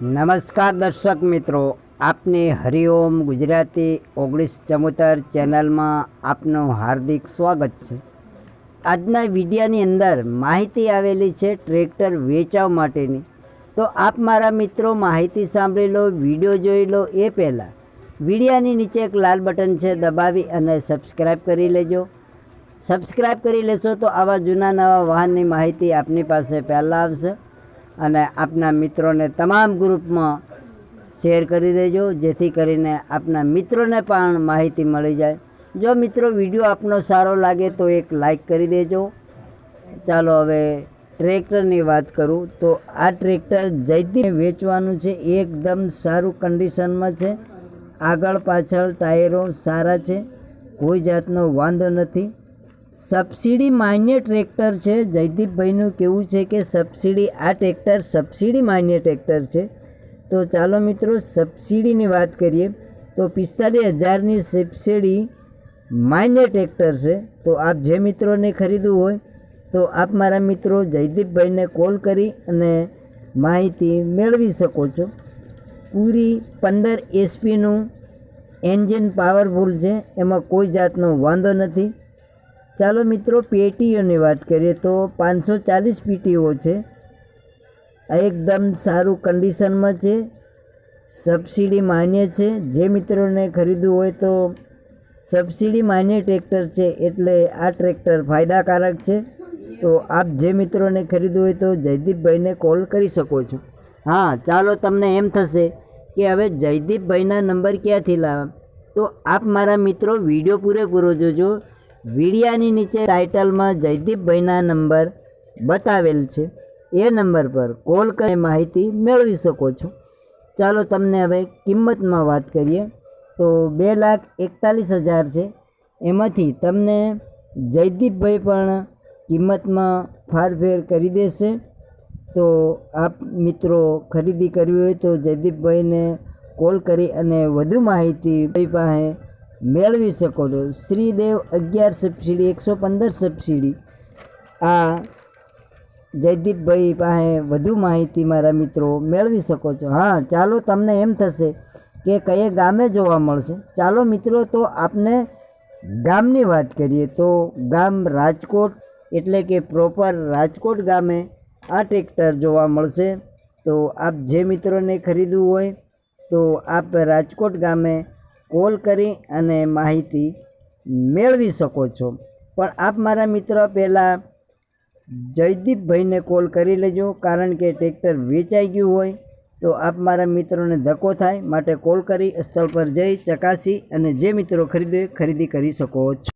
નમસ્કાર દર્શક મિત્રો, આપની હરિઓમ ગુજરાતી ઓગણીસ ચમોતર ચેનલમાં આપનું હાર્દિક સ્વાગત છે. આજના વિડીયાની અંદર માહિતી આવેલી છે ટ્રેક્ટર વેચાવ માટેની. તો આપ મારા મિત્રો માહિતી સાંભળી લો, વીડિયો જોઈ લો એ પહેલાં. વિડીયાની નીચે એક લાલ બટન છે દબાવી અને સબસ્ક્રાઈબ કરી લેજો. સબસ્ક્રાઈબ કરી લેશો તો આવા જૂના નવા વાહનની માહિતી આપની પાસે પહેલાં આવશે. અને આપના મિત્રોને તમામ ગ્રુપમાં શેર કરી દેજો, જેથી કરીને આપના મિત્રોને પણ માહિતી મળી જાય. જો મિત્રો વીડિયો આપનો સારો લાગે તો એક લાઈક કરી દેજો. ચાલો હવે ટ્રેક્ટરની વાત કરું તો આ ટ્રેક્ટર જયદીપ વેચવાનું છે. એકદમ સારું કન્ડિશનમાં છે. આગળ પાછળ ટાયરો સારા છે. કોઈ જાતનો વાંધો નથી. સબસિડી માન્ય ટ્રેક્ટર છે. જયદીપભાઈનું કેવું છે કે સબસિડી આ ટ્રેક્ટર સબસિડી માન્ય ટ્રેક્ટર છે. તો ચાલો મિત્રો સબસિડીની વાત કરીએ. તો પિસ્તાલીસ હજારની સબસિડી માન્ય ટ્રેક્ટર છે. તો આપ જે મિત્રોને ખરીદવું હોય તો આપ મારા મિત્રો જયદીપભાઈને કોલ કરી અને માહિતી મેળવી શકો છો. પૂરી પંદર એસપીનું એન્જિન પાવરફુલ છે. એમાં કોઈ જાતનો વાંધો નથી. ચાલો મિત્રો પેટીઓની વાત કરીએ તો પાંચસો ચાલીસ પીટીઓ છે. આ એકદમ સારું કન્ડિશનમાં છે. સબસિડી માન્ય છે. જે મિત્રોને ખરીદવું હોય તો સબસિડી માન્ય ટ્રેક્ટર છે એટલે આ ટ્રેક્ટર ફાયદાકારક છે. તો આપ જે મિત્રોને ખરીદવું હોય તો જયદીપભાઈને કોલ કરી શકો છો. હા, ચાલો તમને એમ થશે કે હવે જયદીપભાઈના નંબર ક્યાંથી લાવવા તો આપ મારા મિત્રો વીડિયો પૂરેપૂરો જોજો. વિડિયાની નીચે ટાઇટલમાં જયદીપભાઈના નંબર બતાવેલ છે. એ નંબર પર કોલ કરી માહિતી મેળવી શકો છો. ચાલો તમને હવે કિંમતમાં વાત કરીએ. તો બે લાખ એકતાલીસ હજાર છે. એમાંથી તમને જયદીપભાઈ પણ કિંમતમાં ફારફેર કરી દેશે. તો આપ મિત્રો ખરીદી કરવી હોય તો જયદીપભાઈને કોલ કરી અને વધુ માહિતી પાસે મેળવી શકો છો. શ્રીદેવ અગિયાર સબસિડી, એકસો પંદર સબસિડી. આ જયદીપભાઈ પાસે વધુ માહિતી મારા મિત્રો મેળવી શકો છો. હા, ચાલો તમને એમ થશે કે કયે ગામે જોવા મળશે. ચાલો મિત્રો, તો આપને ગામની વાત કરીએ તો ગામ રાજકોટ એટલે કે પ્રોપર રાજકોટ ગામે આ ટ્રેક્ટર જોવા મળશે. તો આપ જે મિત્રોને ખરીદવું હોય, તો આપ રાજકોટ ગામે કોલ કરી અને માહિતી મેળવી શકો છો. પણ આપ મારા મિત્રો પહેલાં જયદીપભાઈને કોલ કરી લેજો, કારણ કે ટ્રેક્ટર વેચાઈ ગયું હોય તો આપ મારા મિત્રોને ધક્કો થાય. માટે કોલ કરી, સ્થળ પર જઈ ચકાસી અને જે મિત્રો ખરીદે, ખરીદી કરી શકો છો.